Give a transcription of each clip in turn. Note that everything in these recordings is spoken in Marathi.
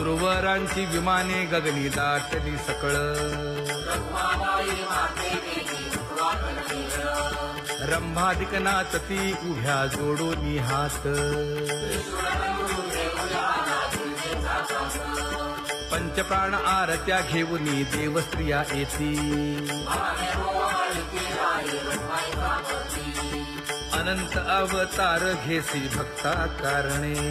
उर्वरांची विमाने गगनी दाटली सकळ. रंभाधिक नाचती उभ्या जोडून हात. पंचप्राण आरत्या घेऊन देवस्त्रिया येती. अनंत अवतार घेसी भक्ता कारणे.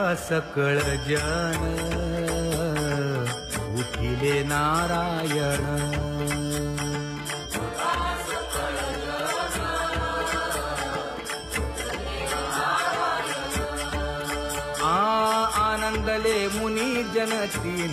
सकळ जन उठिले नारायण. आ आनंदले मुनी जनती.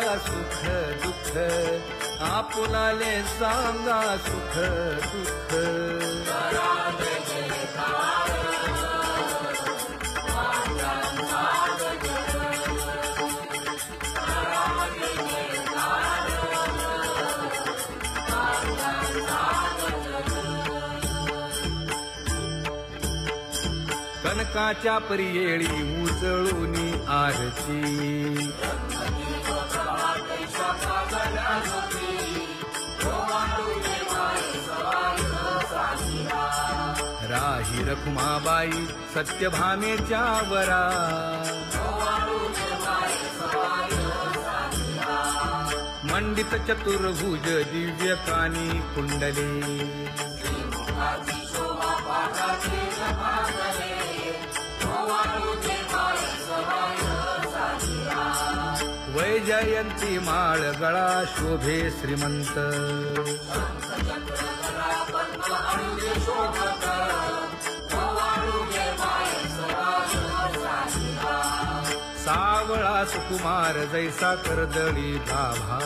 सुख दुःख. आपुलाले सांगा सुख दुःख. कनकाच्या परियेळी उजळून आरती. राही रखुमाबाई सत्यभामेच्या वरा. मंडित चतुर्भुज दिव्य कानी जयंती माळ गळा शोभे श्रीमंत सावळा सुकुमार जैसा करदळी भाभा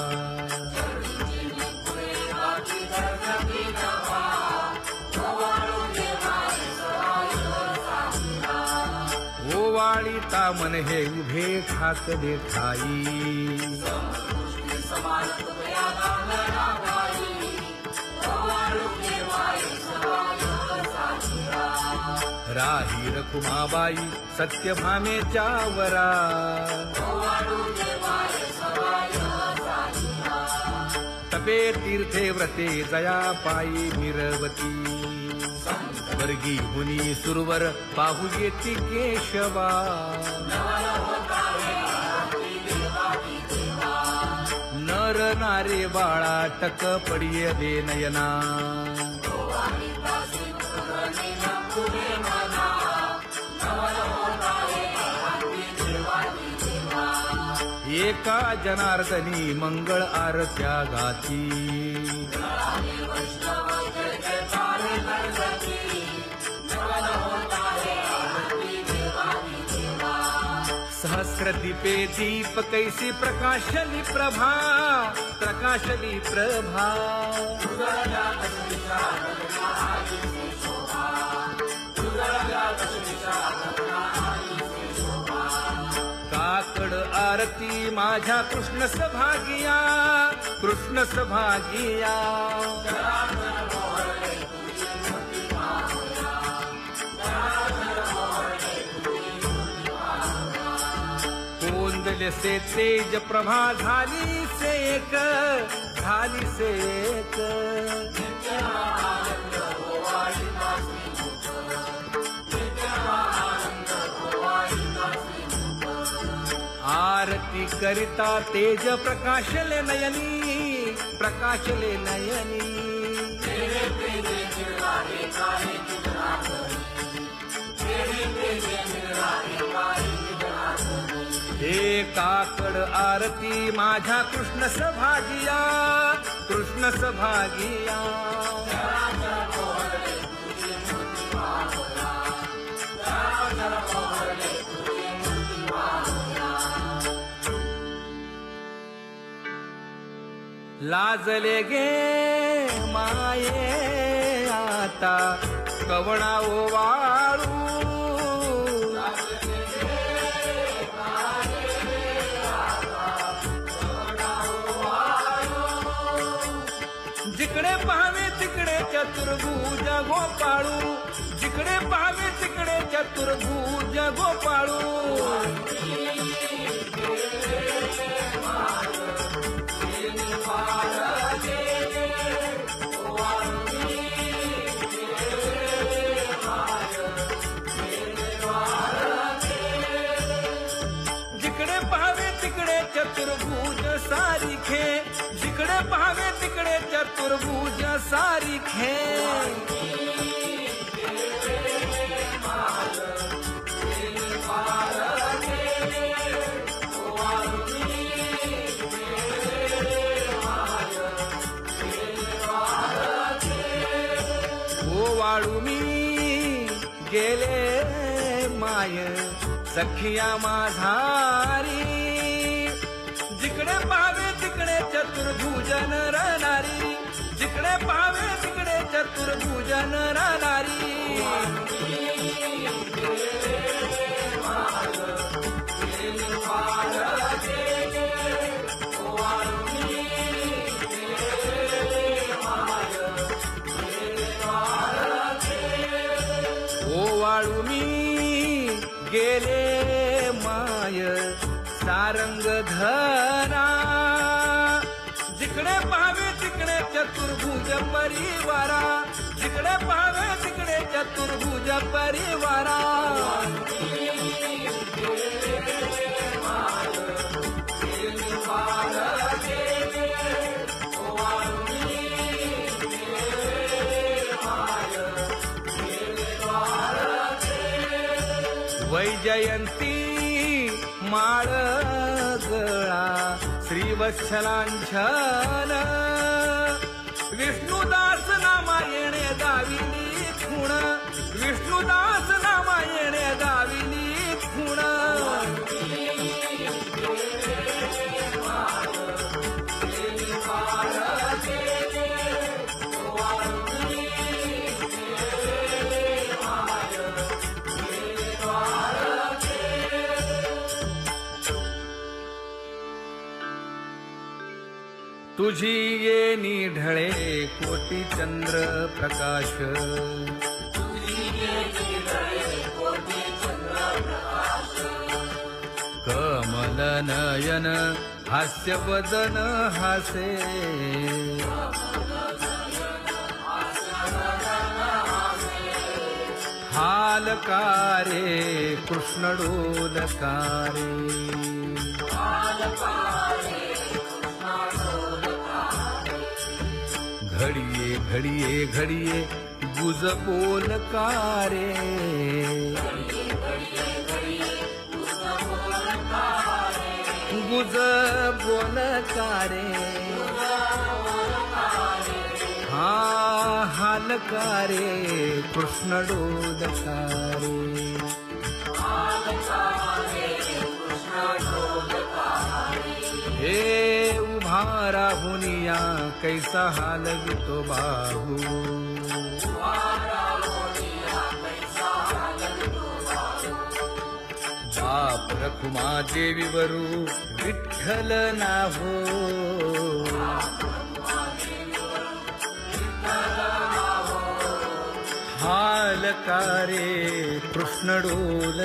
ओवाळी तामन हे उभे खात देखाई राही रखुमाबाई सत्यभामेच्या वरा तपे तीर्थे व्रते जया पायी मिरवती। वर्गी मुनी सुरवर पाहू येती केशवा। नर नारे बाळा टक पडिये दे नयना। एका जनार्दनी मंगळ आरत्या गाती. सहस्रदीपे दीप कैसी प्रकाशली प्रभा प्रकाशली प्रभा. माझ्या कृष्ण सभागिया कृष्ण सभागिया। कोंदले से तेज प्रभा झाली से एक झाली से एक। करिता तेज प्रकाशले नयनी प्रकाशले नयनी. हे काकड आरती माझ्या कृष्ण सभागिया कृष्ण सभागिया लाजले गे माये आता कवणा वाळू. जिकडे पाहावे तिकडे चतुर्भुज गोपाळू. जिकडे पाहावे तिकडे चतुर्भुज गोपाळू. तिकडे चतुर्भुज सारिखे. जिकडे पाहावे तिकडे चतुर्भुज सारिखे. ओ वाळू मी गेले माय सखिया माझारी. जिकडे पावे तिकडे चतुर्भुजन राहणारी. जिकडे पावे तिकडे चतुर्भुजन राहणारी. रंग धरा जिकडे पाहावे तिकडे चतुर्भुज परिवारा। जिकडे पाहावे तिकडे चतुर्भुज परिवार। गळा श्रीवत्सलांछन. विष्णुदास नामायणे गाविली खुण. विष्णुदास नामायणे गावी तुझी ये निढळे कोटी चंद्र प्रकाश. कमल नयन हास्य हासे. हालकारे कृष्ण घडिये घडिये गुज बोल कारे। गुज बोल कारे। हा हालकारे कृष्ण डोदकारे हे उभार मोनिया कैसा हाल तो बाहू बाप रखुमा देवी वरू विठ्ठल ना हो। हाल कारे कृष्ण डोल